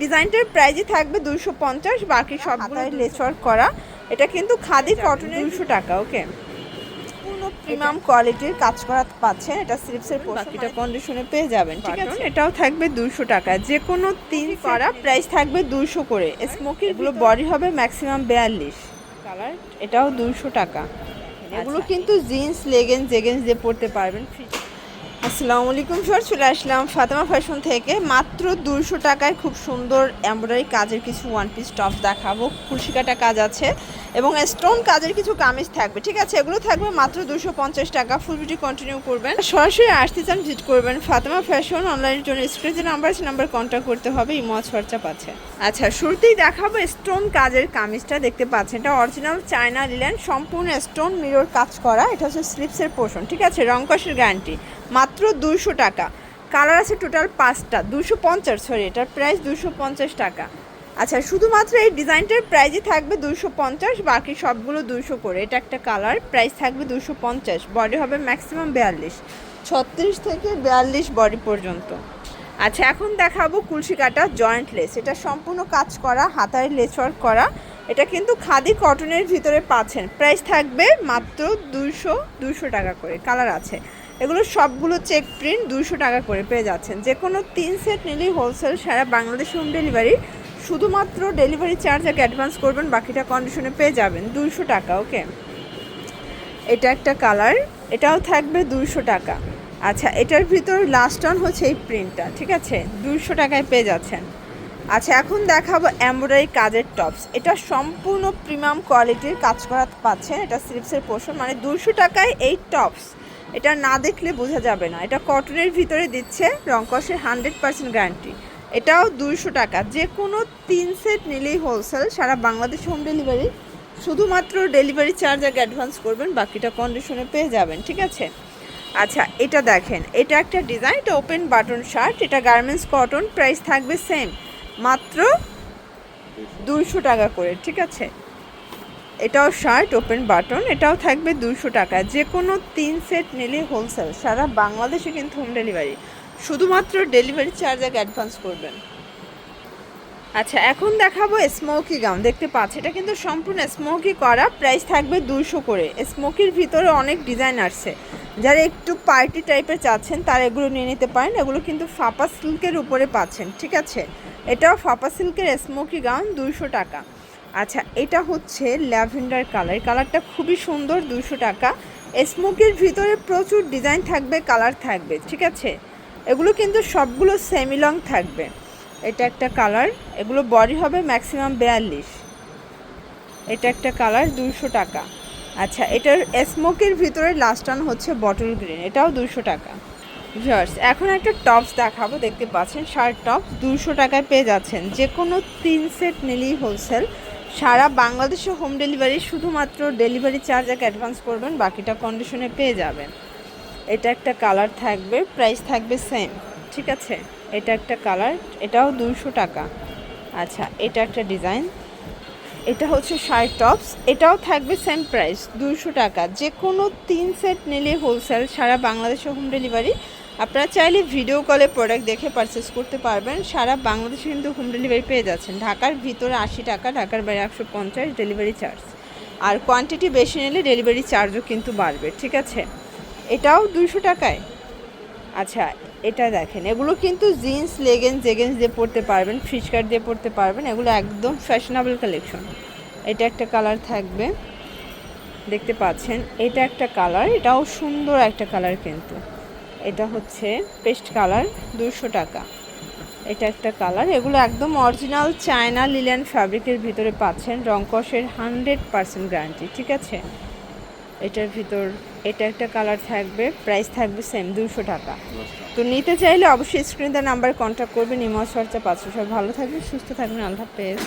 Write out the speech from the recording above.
ডিজাইনটার প্রাইসই থাকবে দুশো পঞ্চাশ বাকি সব লেস ওয়ার্ক করা। এটা কিন্তু খাদি কটনের দুশো টাকা ওকে প্রিমিয়াম কোয়ালিটির কাজ করা পাচ্ছেন। এটা স্লিপসের বাকিটা কন্ডিশনে পেয়ে যাবেন ঠিক আছে? এটাও থাকবে দুশো টাকা। যে কোনো তিন করা প্রাইস থাকবে দুশো করে। স্মোকি এগুলো বডি হবে ম্যাক্সিমাম বিয়াল্লিশ। কালার এটাও দুশো টাকা। এগুলো কিন্তু জিন্স লেগেন্স জেগেন্স দিয়ে পরতে পারবেন। আসসালামু আলাইকুম স্যার চলে আসলাম ফাতেমা ফ্যাশন থেকে। মাত্র দুশো টাকায় খুব সুন্দর এমব্রয়ডারি কাজের কিছু ওয়ান পিস টপ দেখাবো। খুশি কাটা কাজ আছে। এবং স্টোন কাজের কিছু কামিজ থাকবে, ঠিক আছে? এগুলো থাকবে মাত্র দুশো পঞ্চাশ টাকা। ফুল ভিডিও কন্টিনিউ করবেন। সরাসরি আসতে চান ভিজিট করবেন ফাতেমা ফ্যাশন অনলাইনের জন্য। স্ক্রিনে নাম্বার আছে নাম্বার কন্ট্যাক্ট করতে হবে ইমজ খরচা পাচ্ছে আচ্ছা শুরুতেই দেখাবো স্টোন কাজের কামিজটা। দেখতে পাচ্ছেন, এটা অরিজিনাল চায়না লিলেন সম্পূর্ণ স্টোন মিরর কাজ করা। এটা হচ্ছে স্লিপসের পোর্শন ঠিক আছে? রংকশের গ্যারান্টি মাত্র দুশো টাকা। কালার আছে টোটাল পাঁচটা, দুশো পঞ্চাশ সরি এটার প্রাইস দুশো পঞ্চাশ টাকা। আচ্ছা শুধুমাত্র এই ডিজাইনটার প্রাইসই থাকবে দুশো পঞ্চাশ, বাকি সবগুলো দুশো করে। এটা একটা কালার, প্রাইস থাকবে দুশো পঞ্চাশ বডি হবে ম্যাক্সিমাম বিয়াল্লিশ। ছত্রিশ থেকে বিয়াল্লিশ বডি পর্যন্ত। আচ্ছা এখন দেখাবো কুলসি কাটা জয়েন্ট লেস এটা সম্পূর্ণ কাজ করা, হাতায় লেস ওয়ার্ক করা। এটা কিন্তু খাদি কটনের ভিতরে পাচ্ছেন। প্রাইস থাকবে মাত্র দুশো দুশো টাকা করে। কালার আছে। এগুলো সবগুলো চেক প্রিন্ট দুশো টাকা করে পেয়ে যাচ্ছেন। যে কোনো তিন সেট নিলেই হোলসেল সারা বাংলাদেশ হোম ডেলিভারি শুধুমাত্র ডেলিভারি চার্জ আগে অ্যাডভান্স করবেন, বাকিটা কন্ডিশনে পেয়ে যাবেন। দুশো টাকা ওকে এটা একটা কালার এটাও থাকবে দুশো টাকা। আচ্ছা এটার ভিতর লাস্ট অন হচ্ছে এই প্রিন্টটা ঠিক আছে? দুশো টাকায় পেয়ে যাচ্ছেন। আচ্ছা এখন দেখাবো এমব্রয়ডারি কাজের টপস এটা সম্পূর্ণ প্রিমিয়াম কোয়ালিটির কাজ করা পাচ্ছেন এটা স্লিপসের পোর্শন মানে দুশো টাকায় এই টপস এটা না দেখলে বোঝা যাবে না। এটা কটনের ভিতরে দিচ্ছে রংকসের হান্ড্রেড পার্সেন্ট গ্যারান্টি এটাও দুইশো টাকা। যে কোনো তিন সেট নিলেই হোলসেল সারা বাংলাদেশ হোম ডেলিভারি শুধুমাত্র ডেলিভারি চার্জ আগে অ্যাডভান্স করবেন, বাকিটা কন্ডিশনে পেয়ে যাবেন, ঠিক আছে? আচ্ছা এটা দেখেন, এটা একটা ডিজাইন এটা ওপেন বাটন শার্ট এটা গার্মেন্টস কটন প্রাইস থাকবে সেম মাত্র দুইশো টাকা করে, ঠিক আছে? এটাও শার্ট ওপেন বাটন এটাও থাকবে দুশো টাকা। যে কোনো তিন সেট নিলে হোলসেল সারা বাংলাদেশে কিন্তু হোম ডেলিভারি শুধুমাত্র ডেলিভারি চার্জ আগে অ্যাডভান্স করবেন। আচ্ছা এখন দেখাবো স্মোকি গাউন দেখতে পাচ্ছি, এটা কিন্তু সম্পূর্ণ স্মোকি করা। প্রাইস থাকবে দুশো করে। স্মোকির ভিতরে অনেক ডিজাইন আসছে। যারা একটু পার্টি টাইপের চাচ্ছেন, তারা এগুলো নিয়ে নিতে পারেন। এগুলো কিন্তু ফাপা সিল্কের উপরে পাচ্ছেন, ঠিক আছে? এটাও ফাপা সিল্কের স্মোকি গাউন দুশো টাকা। আচ্ছা এটা হচ্ছে ল্যাভেন্ডার কালার। কালারটা খুবই সুন্দর দুশো টাকা। স্মোকির ভিতরে প্রচুর ডিজাইন থাকবে কালার থাকবে, ঠিক আছে? এগুলো কিন্তু সবগুলো সেমিলং থাকবে। এটা একটা কালার এগুলো বডি হবে ম্যাক্সিমাম বিয়াল্লিশ। এটা একটা কালার দুশো টাকা। আচ্ছা এটার স্মোকের ভিতরে লাস্ট অন হচ্ছে বটল গ্রিন এটাও দুশো টাকা। ভিউয়ার্স এখন একটা টপস দেখাবো, দেখতে পাচ্ছেন শার্ট টপস দুশো টাকায় পেয়ে যাচ্ছেন। যে কোনো তিন সেট নিলেই হোলসেল সারা বাংলাদেশে হোম ডেলিভারি শুধুমাত্র ডেলিভারি চার্জ এক অ্যাডভান্স করবেন, বাকিটা কন্ডিশনে পেয়ে যাবেন। এটা একটা কালার থাকবে প্রাইস থাকবে সেম ঠিক আছে? এটা একটা কালার, এটাও দুশো টাকা। আচ্ছা এটা একটা ডিজাইন এটা হচ্ছে শার্ট টপস, এটাও থাকবে সেম প্রাইস দুশো টাকা। যে কোনো তিন সেট নিলে হোলসেল সারা বাংলাদেশে হোম ডেলিভারি আপনারা চাইলে ভিডিও কলে প্রোডাক্ট দেখে পারচেস করতে পারবেন। সারা বাংলাদেশে কিন্তু হোম ডেলিভারি পেয়ে যাচ্ছেন। ঢাকার ভিতরে আশি টাকা, ঢাকার বাইরে একশো পঞ্চাশ ডেলিভারি চার্জ আর কোয়ান্টিটি বেশি নিলে ডেলিভারি চার্জও কিন্তু বাড়বে, ঠিক আছে? এটাও দুশো টাকায়? আচ্ছা এটা দেখেন, এগুলো কিন্তু জিন্স লেগেন্স জেগেন্স দিয়ে পরতে পারবেন ফিশকার্ট দিয়ে পরতে পারবেন, এগুলো একদম ফ্যাশনেবল কালেকশন এটা একটা কালার থাকবে, দেখতে পাচ্ছেন, এটা একটা কালার এটাও সুন্দর একটা কালার কিন্তু। এটা হচ্ছে পেস্ট কালার দুশো টাকা। এটা একটা কালার এগুলো একদম অরিজিনাল চায়না লিলেন ফ্যাব্রিকের ভিতরে পাচ্ছেন রংকসের হান্ড্রেড পার্সেন্ট গ্যারান্টি ঠিক আছে? এটার ভিতর, এটা একটা কালার থাকবে প্রাইস থাকবে সেম দুশো টাকা। তো নিতে চাইলে অবশ্যই স্ক্রিনে নাম্বার কন্ট্যাক্ট করবেন ইমজ খরচা পাঁচশো সব ভালো থাকবেন, সুস্থ থাকবেন, আল্লাহ হাফেজ।